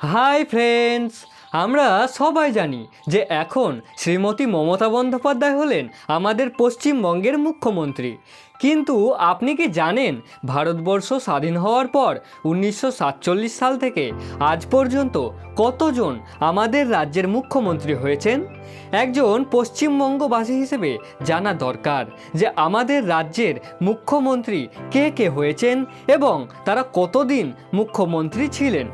Hi friends, আমরা সবাই জানি যে এখন শ্রীমতী মমতা বন্দ্যোপাধ্যায় হলেন আমাদের পশ্চিমবঙ্গের মুখ্যমন্ত্রী। কিন্তু আপনি কি জানেন ভারতবর্ষ স্বাধীন হওয়ার পর উনিশশো সাতচল্লিশ সাল থেকে আজ পর্যন্ত কতজন আমাদের রাজ্যের মুখ্যমন্ত্রী হয়েছেন? একজন পশ্চিমবঙ্গবাসী হিসেবে জানা দরকার যে আমাদের রাজ্যের মুখ্যমন্ত্রী কে কে হয়েছেন এবং তারা কতদিন মুখ্যমন্ত্রী ছিলেন।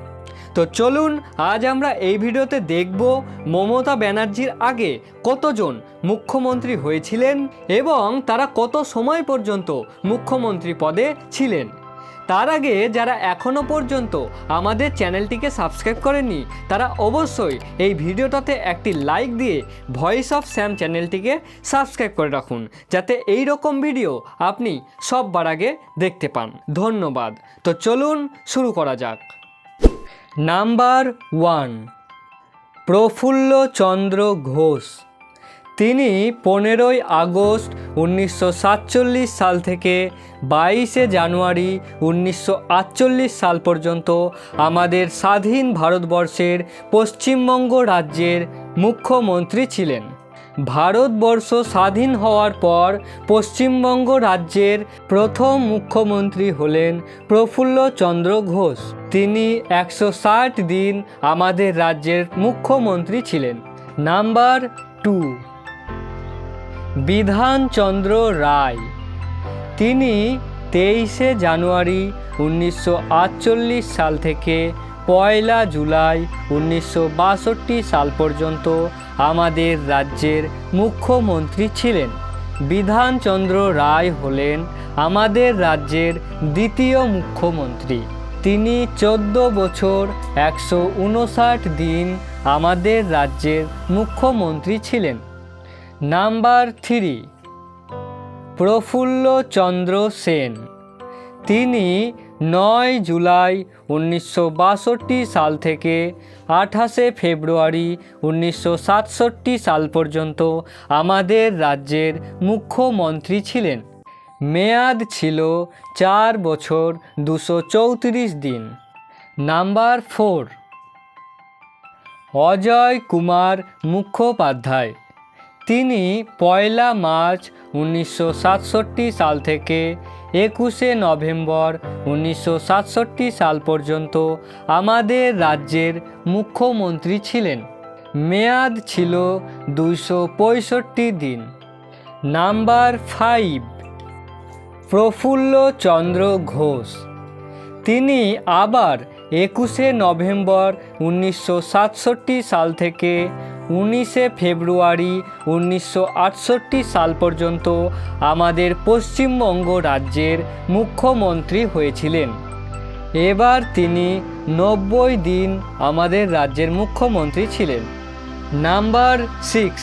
তো চলুন, আজ আমরা এই ভিডিওতে দেখব মমতা ব্যানার্জির আগে কতজন মুখ্যমন্ত্রী হয়েছিলেন এবং তারা কত সময় পর্যন্ত মুখ্যমন্ত্রী পদে ছিলেন। তার আগে যারা এখনও পর্যন্ত আমাদের চ্যানেলটিকে সাবস্ক্রাইব করেনি তারা অবশ্যই এই ভিডিওটাতে একটি লাইক দিয়ে ভয়েস অফ স্যাম চ্যানেলটিকে সাবস্ক্রাইব করে রাখুন, যাতে এই রকম ভিডিও আপনি সববার আগে দেখতে পান। ধন্যবাদ। তো চলুন শুরু করা যাক। Number one Prafullachandra Ghosh. তিনি পনেরোই আগস্ট উনিশশো সাতচল্লিশ সাল থেকে বাইশে জানুয়ারি উনিশশো আটচল্লিশ সাল পর্যন্ত আমাদের স্বাধীন ভারতবর্ষের পশ্চিমবঙ্গ রাজ্যের মুখ্যমন্ত্রী ছিলেন। ভারতবর্ষ স্বাধীন হওয়ার পর পশ্চিমবঙ্গ রাজ্যের প্রথম মুখ্যমন্ত্রী হলেন প্রফুল্লচন্দ্র ঘোষ। তিনি একশো ষাট দিন আমাদের রাজ্যের মুখ্যমন্ত্রী ছিলেন। Number two. বিধানচন্দ্র রায়। তিনি তেইশে জানুয়ারি উনিশশো আটচল্লিশ সাল থেকে পয়লা জুলাই উনিশশো বাষট্টি সাল পর্যন্ত আমাদের রাজ্যের মুখ্যমন্ত্রী ছিলেন। বিধানচন্দ্র রায় হলেন আমাদের রাজ্যের দ্বিতীয় মুখ্যমন্ত্রী। তিনি চোদ্দ বছর, একশো উনষাট দিন আমাদের রাজ্যের মুখ্যমন্ত্রী ছিলেন। Number three Prafullachandra Sen. তিনি নয় জুলাই উনিশশো বাষট্টি সাল থেকে আঠাশে ফেব্রুয়ারি উনিশশো সাতষট্টি সাল পর্যন্ত আমাদের রাজ্যের মুখ্যমন্ত্রী ছিলেন। মেয়াদ ছিল চার বছর দুশো চৌত্রিশ দিন। Number four. অজয় কুমার মুখোপাধ্যায়। তিনি পয়লা মার্চ উনিশশো সাতষট্টি সাল থেকে একুশে নভেম্বর উনিশশো সাতষট্টি সাল পর্যন্ত আমাদের রাজ্যের মুখ্যমন্ত্রী ছিলেন। মেয়াদ ছিল দুইশো পঁয়ষট্টি দিন। Number five. প্রফুল্লচন্দ্র ঘোষ। তিনি আবার একুশে নভেম্বর উনিশশো সাতষট্টি সাল থেকে উনিশে ফেব্রুয়ারি উনিশশো আটষট্টি সাল পর্যন্ত আমাদের পশ্চিমবঙ্গ রাজ্যের মুখ্যমন্ত্রী হয়েছিলেন। এবার তিনি নব্বই দিন আমাদের রাজ্যের মুখ্যমন্ত্রী ছিলেন। নাম্বার সিক্স,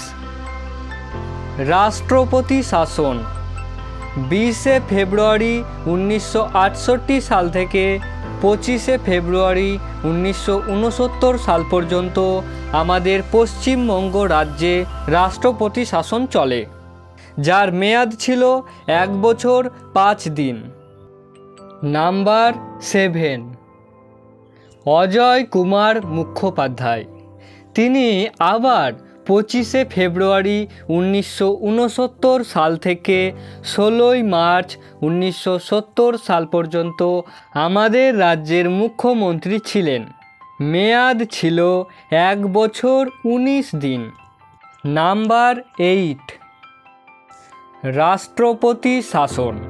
রাষ্ট্রপতি শাসন। বিশে ফেব্রুয়ারি উনিশশো আটষট্টি সাল থেকে পঁচিশে ফেব্রুয়ারি উনিশশো উনসত্তর সাল পর্যন্ত আমাদের পশ্চিমবঙ্গ রাজ্যে রাষ্ট্রপতি শাসন চলে, যার মেয়াদ ছিল এক বছর পাঁচ দিন। Number seven, Ajoy Kumar Mukhopadhyay. তিনি আবার পঁচিশে ফেব্রুয়ারি উনিশশো উনসত্তর সাল থেকে ষোলোই মার্চ উনিশশো সত্তর সাল পর্যন্ত আমাদের রাজ্যের মুখ্যমন্ত্রী ছিলেন। মেয়াদ ছিল এক বছর উনিশ দিন। Number eight. রাষ্ট্রপতি শাসন।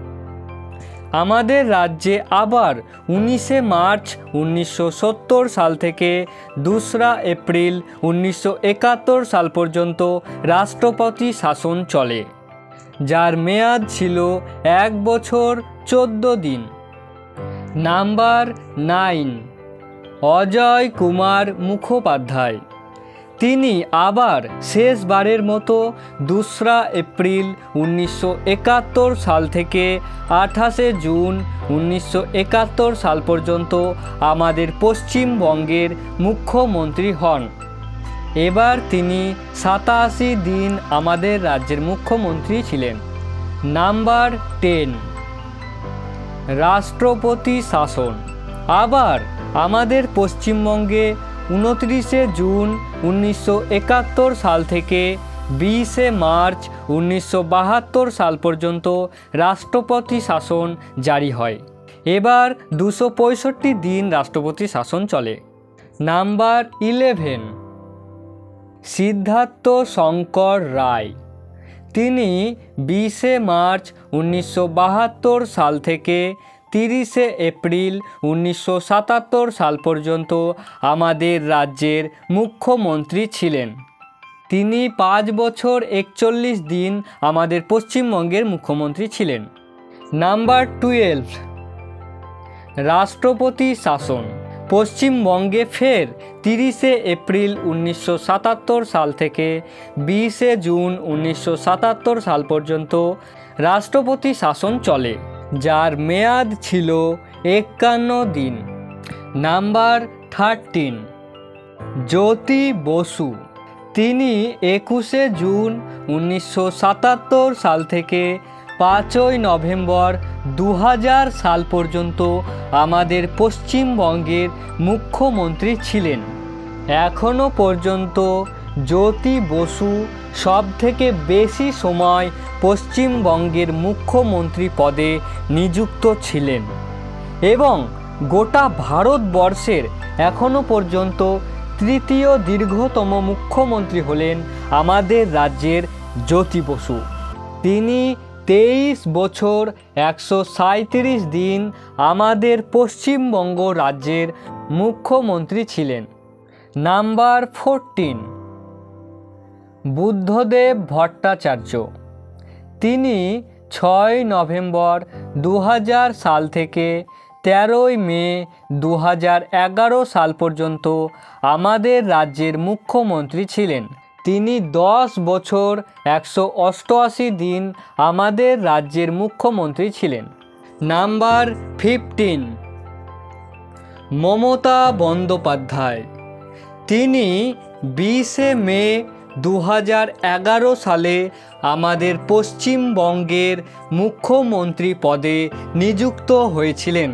আমাদের রাজ্যে আবার উনিশে মার্চ উনিশশো সত্তর সাল থেকে দোসরা এপ্রিল উনিশশো একাত্তর সাল পর্যন্ত রাষ্ট্রপতি শাসন চলে, যার মেয়াদ ছিল এক বছর চোদ্দ দিন। Number nine, Ajoy Kumar Mukhopadhyay. তিনি আবার শেষবারের মতো দোসরা এপ্রিল উনিশশো একাত্তর সাল থেকে আঠাশে জুন উনিশশো একাত্তর সাল পর্যন্ত আমাদের পশ্চিমবঙ্গের মুখ্যমন্ত্রী হন। এবার তিনি সাতাশি দিন আমাদের রাজ্যের মুখ্যমন্ত্রী ছিলেন। নাম্বার টেন, রাষ্ট্রপতি শাসন। আবার আমাদের পশ্চিমবঙ্গে উনত্রিশে জুন উনিশশো একাত্তর সাল থেকে বিশে মার্চ উনিশশো বাহাত্তর সাল পর্যন্ত রাষ্ট্রপতি শাসন জারি হয়। এবার দুশো পঁয়ষট্টি দিন রাষ্ট্রপতি শাসন চলে। Number eleven, Siddhartha Shankar Ray. তিনি বিশে মার্চ উনিশশো বাহাত্তর সাল থেকে তিরিশে এপ্রিল উনিশশো সাতাত্তর সাল পর্যন্ত আমাদের রাজ্যের মুখ্যমন্ত্রী ছিলেন। তিনি পাঁচ বছর একচল্লিশ দিন আমাদের পশ্চিমবঙ্গের মুখ্যমন্ত্রী ছিলেন। নাম্বার টুয়েলভ, রাষ্ট্রপতি শাসন। পশ্চিমবঙ্গে ফের তিরিশে এপ্রিল উনিশশো সাতাত্তর সাল থেকে বিশে জুন উনিশশো সাতাত্তর সাল পর্যন্ত রাষ্ট্রপতি শাসন চলে। যার মেয়াদ ছিল একান্ন দিন। Number thirteen Jyoti Basu. তিনি একুশে জুন উনিশশো সাতাত্তর সাল থেকে পাঁচই নভেম্বর দু হাজার সাল পর্যন্ত আমাদের পশ্চিমবঙ্গের মুখ্যমন্ত্রী ছিলেন। এখনও পর্যন্ত জ্যোতি বসু সব থেকে বেশি সময় পশ্চিমবঙ্গের মুখ্যমন্ত্রী পদে নিযুক্ত ছিলেন এবং গোটা ভারতবর্ষের এখনও পর্যন্ত তৃতীয় দীর্ঘতম মুখ্যমন্ত্রী হলেন আমাদের রাজ্যের জ্যোতি বসু। তিনি তেইশ বছর একশো সাঁত্রিশ দিন আমাদের পশ্চিমবঙ্গ রাজ্যের মুখ্যমন্ত্রী ছিলেন। Number fourteen Buddhadeb Bhattacharya. তিনি ছয় নভেম্বর দু হাজার সাল থেকে তেরোই মে দু সাল পর্যন্ত আমাদের রাজ্যের মুখ্যমন্ত্রী ছিলেন। তিনি দশ বছর একশো অষ্টআশি দিন আমাদের রাজ্যের মুখ্যমন্ত্রী ছিলেন। Number fifteen, Mamata Bandyopadhyay. তিনি বিশে মে দু সালে আমাদের পশ্চিমবঙ্গের মুখ্যমন্ত্রী পদে নিযুক্ত হয়েছিলেন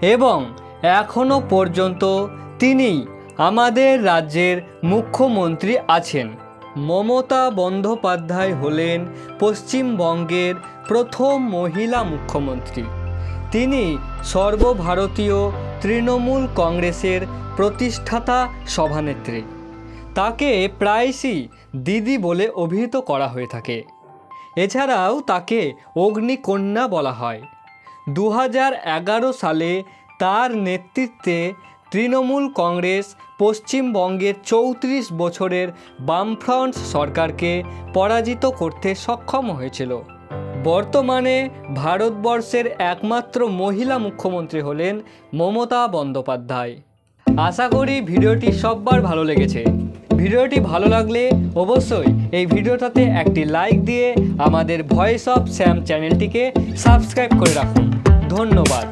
এবং এখনও পর্যন্ত তিনি আমাদের রাজ্যের মুখ্যমন্ত্রী আছেন। মমতা বন্দ্যোপাধ্যায় হলেন পশ্চিমবঙ্গের প্রথম মহিলা মুখ্যমন্ত্রী। তিনি সর্বভারতীয় তৃণমূল কংগ্রেসের প্রতিষ্ঠাতা সভানেত্রী। তাকে প্রায়শই দিদি বলে অভিহিত করা হয়ে থাকে। এছাড়াও তাকে অগ্নিকন্যা বলা হয়। দু সালে তার নেতৃত্বে তৃণমূল কংগ্রেস পশ্চিমবঙ্গের চৌত্রিশ বছরের বামফ্রন্ট সরকারকে পরাজিত করতে সক্ষম হয়েছিল। বর্তমানে ভারতবর্ষের একমাত্র মহিলা মুখ্যমন্ত্রী হলেন মমতা বন্দ্যোপাধ্যায়। আশা করি ভিডিওটি সববার ভালো লেগেছে। ভিডিওটি ভালো লাগলে অবশ্যই এই ভিডিওটাতে একটি লাইক দিয়ে আমাদের ভয়েস অফ স্যাম চ্যানেলটিকে সাবস্ক্রাইব করে রাখুন। ধন্যবাদ।